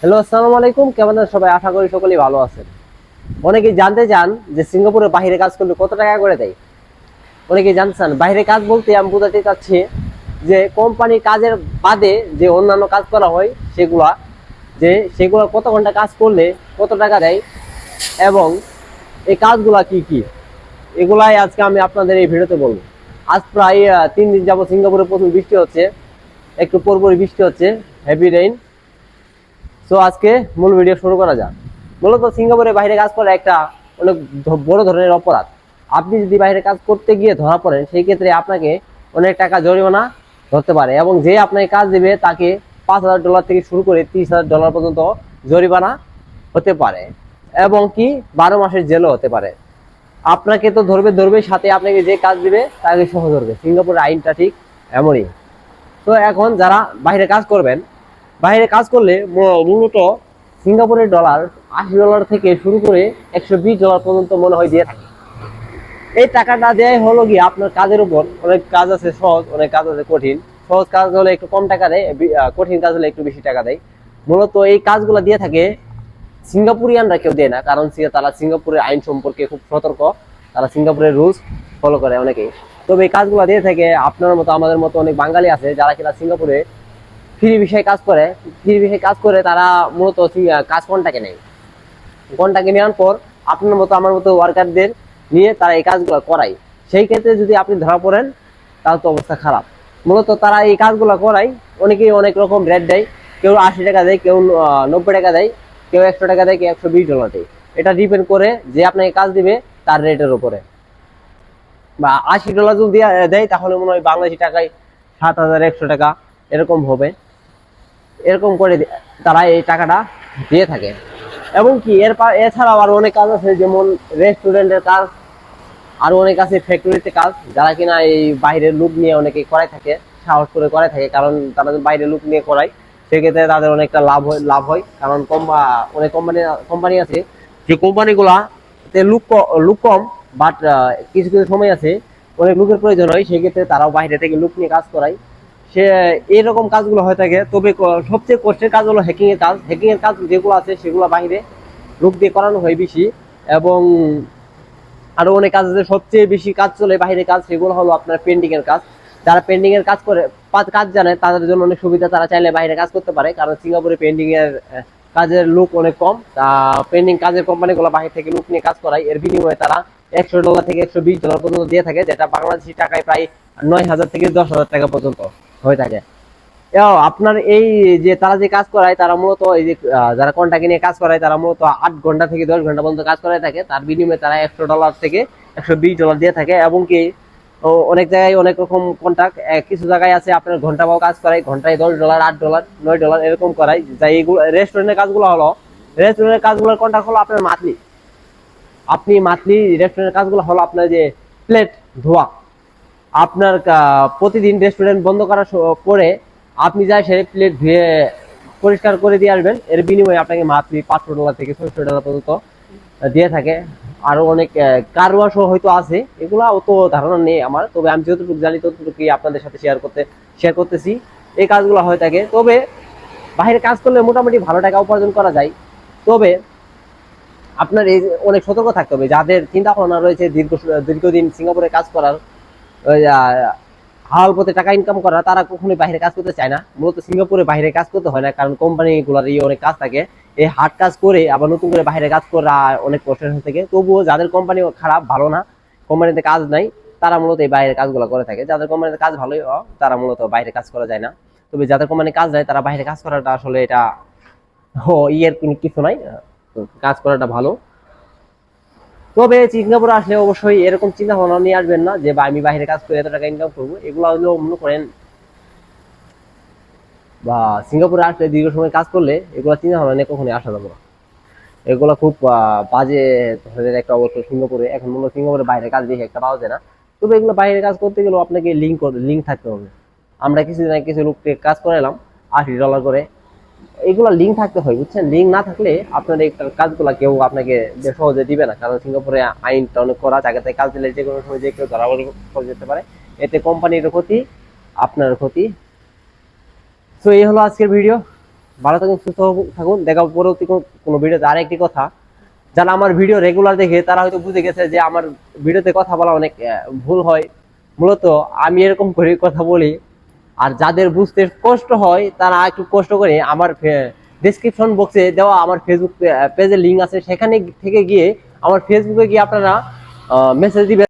Hello, আসসালামু আলাইকুম। কেমন আছেন সবাই? আশা করি সকলেই ভালো আছেন। অনেকেই জানতে চান যে সিঙ্গাপুরে বাইরে কাজ করলে কত টাকা করে দেয়? অনেকেই জানতে চান বাইরে কাজ বলতে আমি বোঝাতে চাচ্ছি যে কোম্পানির কাজের বাদে যে অন্যান্য কাজ করা হয়, সেগুলা, যে সেগুলো কত ঘণ্টা কাজ করলে কত টাকা দেয় এবং এই কাজগুলা কি কি? এগুলাই আজকে আমি আপনাদের এই ভিডিওতে বলব। আজ প্রায় তিন দিন যাব সিঙ্গাপুরে প্রথম বৃষ্টি হচ্ছে, একটু পরপরই বৃষ্টি হচ্ছে হেভি রেইন সো আজকে মূল ভিডিও শুরু করা যাক। মূলত সিঙ্গাপুরে বাইরে কাজ করা একটা অনেক বড় ধরনের অপরাধ। আপনি যদি বাইরে কাজ করতে গিয়ে ধরা পড়েন, সেই ক্ষেত্রে আপনাকে অনেক টাকা জরিমানা ধরতে পারে এবং যে আপনাকে কাজ দেবে, তাকে পাঁচ হাজার ডলার থেকে শুরু করে তিরিশ হাজার ডলার পর্যন্ত জরিমানা হতে পারে এবং কি বারো মাসের জেলও হতে পারে। আপনাকে তো ধরবে ধরবে, সাথে আপনাকে যে কাজ দিবে, তাকে সহ ধরবে। সিঙ্গাপুরের আইনটা ঠিক এমনই। তো এখন যারা বাইরে কাজ করবেন বাইরে কাজ করলে মূলত সিঙ্গাপুরের ডলার আশি ডলার থেকে শুরু করে একশো বিশ ডলার পর্যন্ত মনে হয় দিয়ে থাকে। এই টাকাটা দেয় হলো গিয়ে আপনার কাজের উপর। অনেক কাজ আছে সহজ, অনেক কাজ আছে কঠিন। সহজ কাজ হলে একটু কম টাকা দেয় কঠিন কাজ হলে একটু বেশি টাকা দেয়। মূলত এই কাজগুলো দিয়ে থাকে সিঙ্গাপুরিয়ানরা কেউ দেয় না, কারণ তারা সিঙ্গাপুরের আইন সম্পর্কে খুব সতর্ক। তারা সিঙ্গাপুরের রুলস ফলো করে অনেকেই। তবে এই কাজগুলো দিয়ে থাকে, আপনার মতো, আমাদের মতো অনেক বাঙালি আছে যারা কিনা সিঙ্গাপুরে ফ্রি বিষয়ে কাজ করে, ফ্রি বিষয়ে কাজ করে তারা মূলত কাজ কন্টাকে নেয়? কন্টাকে নেওয়ার পর আপনার মতো, আমার মতো ওয়ার্কারদের নিয়ে তারা এই কাজগুলো করায়। সেই ক্ষেত্রে যদি আপনি ধরা পড়েন, তাহলে তো অবস্থা খারাপ। মূলত তারা এই কাজগুলো করায়, অনেকেই অনেক রকম রেট দেয়। কেউ আশি টাকা দেয়, কেউ নব্বই টাকা দেয়, কেউ একশো টাকা দেয়, কেউ একশো বিশ ডলার দেয়। এটা ডিপেন্ড করে যে আপনাকে কাজ দিবে তার রেটের উপরে। বা আশি ডলার যদি দেয়, তাহলে মনে হয় বাংলাদেশি টাকায় সাত হাজার একশো টাকা এরকম হবে। এরকম করে তারা এই টাকাটা দিয়ে থাকে। এবং কি, এর এছাড়াও আরও অনেক কাজ আছে, যেমন রেস্টুরেন্টের কাজ, আরও অনেক আছে ফ্যাক্টরিতে কাজ, যারা কিনা এই বাইরের লুক নিয়ে অনেকে করাই থাকে, সাহস করে করাই থাকে, কারণ তারা বাইরের লুক নিয়ে করায়, সেক্ষেত্রে তাদের অনেকটা লাভ হয় লাভ হয়, কারণ কম অনেক কোম্পানি কোম্পানি আছে, যে কোম্পানিগুলা তে লুক লুক কম বাট কিছু কিছু সময় আছে, অনেক লুকের প্রয়োজন হয়, সেক্ষেত্রে তারাও বাইরে থেকে লুক নিয়ে কাজ করায়। সে এরকম কাজগুলো হয়ে থাকে, তবে সবচেয়ে কষ্টের কাজ হলো হ্যাকিং এর কাজ। হ্যাকিং এর কাজ যেগুলো আছে সেগুলো বাইরে লোক দিয়ে করানো হয় বেশি। এবং আরও অনেক কাজ আছে, সবচেয়ে বেশি কাজ চলে বাইরে কাজ, সেগুলো হলো আপনার পেন্টিং এর কাজ। যারা পেন্টিং এর কাজ করে কাজ জানে, তাদের জন্য অনেক সুবিধা, তারা চাইলে বাইরে কাজ করতে পারে। কারণ সিঙ্গাপুরে পেন্টিং এর কাজের লোক অনেক কম। তা পেন্টিং কাজের কোম্পানিগুলো বাইরে থেকে লোক নিয়ে কাজ করায়। এর বিনিময়ে তারা একশো ডলার থেকে একশো বিশ ডলার পর্যন্ত দিয়ে থাকে, যেটা বাংলাদেশি টাকায় প্রায় নয় হাজার থেকে দশ হাজার টাকা পর্যন্ত। হয়ে থাকে। আপনার এই যে তারা যে কাজ করায়, তারা মূলত এই যে যারা কন্টাকে নিয়ে কাজ করায়, তারা মূলত আট ঘণ্টা থেকে দশ ঘণ্টা পর্যন্ত কাজ করায় থাকে। তার বিনিময়ে তারা একশো ডলার থেকে একশো বিশ ডলার দিয়ে থাকে এবং কি অনেক জায়গায় অনেক রকম কন্ট্রাক্ট কিছু জায়গায় আছে আপনার ঘণ্টা পাও কাজ করায়, ঘন্টায় দশ ডলার আট ডলার নয় ডলার এরকম করায়। যাই এগুলো রেস্টুরেন্টের কাজগুলো হলো রেস্টুরেন্টের কাজগুলোর কন্ট্রাক্ট হলো আপনার মান্থলি আপনি মান্থলি রেস্টুরেন্টের কাজগুলো হলো আপনার যে প্লেট ধোয়া। আপনার প্রতিদিন রেস্টুরেন্ট বন্ধ করার পরে আপনি যাই সে প্লেট ধুয়ে পরিষ্কার করে দিয়ে আসবেন, এর বিনিময়ে আপনাকে মান্থলি পাঁচশো ডলার থেকে ছয়শো ডলার পর্যন্ত দিয়ে থাকে। আরও অনেক কার ওয়াশও হয়তো আছে, এগুলা অত ধারণা নেই আমার, তবে আমি যতটুকু জানি ততটুকু আপনাদের সাথে শেয়ার করতে শেয়ার করতেছি। এই কাজগুলো হয়ে থাকে। তবে বাইরে কাজ করলে মোটামুটি ভালো টাকা উপার্জন করা যায়। তবে আপনার এই অনেক সতর্ক থাকতে হবে। যাদের চিন্তা ভাবনা রয়েছে, দীর্ঘ, দীর্ঘদিন সিঙ্গাপুরে কাজ করার হাল পথে টাকা ইনকাম করা, তারা কখনোই বাইরে কাজ করতে চায় না। মূলত সিঙ্গাপুরে বাইরে কাজ করতে হয় না, কারণ কোম্পানি কোম্পানিগুলোর এই অনেক কাজ থাকে। এই হার্ড কাজ করে আবার নতুন করে বাইরে কাজ করা অনেক কষ্টের হয়ে থাকে। তবুও যাদের কোম্পানি খারাপ, ভালো না কোম্পানিতে কাজ নাই, তারা মূলত এই বাইরের কাজগুলো করে থাকে। যাদের কোম্পানিতে কাজ ভালোই তারা মূলত বাইরে কাজ করা যায় না। তবে যাদের কোম্পানি কাজ যায় তারা বাইরে কাজ করাটা আসলে এটা ইয়ের কিছু নাই। কাজ করাটা ভালো। তবে সিঙ্গাপুরে আসলে অবশ্যই এরকম চিন্তা ভাবনা নিয়ে আসবেন না যে আমি বাইরে কাজ করে এত টাকা ইনকাম করব। এগুলো হলো মনে করেন, বা সিঙ্গাপুরে আসলে দীর্ঘ সময় কাজ করলে এগুলো চিন্তা ভাবনা নিয়ে কখনোই আসা যাবে না। এগুলো খুব বাজে ধরনের একটা অবস্থা সিঙ্গাপুরে। এখন মনে সিঙ্গাপুরে বাইরে কাজ বেশি একটা পাওয়া যায় না। তবে এগুলো বাইরে কাজ করতে গেলেও আপনাকে লিঙ্ক লিঙ্ক থাকতে হবে। আমরা কিছুদিন কিছু লোককে কাজ করাইলাম, আশি ডলার করে। এগুলো লিঙ্ক থাকতে হয়, বুঝছেন? লিঙ্ক না থাকলে আপনার এই কাজগুলো কেউ আপনাকে সহজে দিবে না। কারণ সিঙ্গাপুরে আইনটা অনেক করা জায়গাতে কাজ দিলে যে কোনো সময় যে কেউ ধরা পড়ে যেতে পারে। এতে কোম্পানির ক্ষতি, আপনার ক্ষতি। তো এই হলো আজকের ভিডিও ভালো থাকুন, সুস্থ থাকুন। দেখা পরবর্তী কোনো ভিডিওতে আরেকটি কথা। যারা আমার ভিডিও রেগুলার দেখে, তারা হয়তো বুঝে গেছে যে আমার ভিডিওতে কথা বলা অনেক ভুল হয়। মূলত আমি এরকম করে কথা বলি। আর যাদের বুঝতে কষ্ট হয়, তারা একটু কষ্ট করে আমার ডেসক্রিপশন বক্সে দেওয়া আমার ফেসবুক পেজের লিঙ্ক আছে। সেখানে থেকে গিয়ে আমার ফেসবুকে গিয়ে আপনারা মেসেজ দিবেন।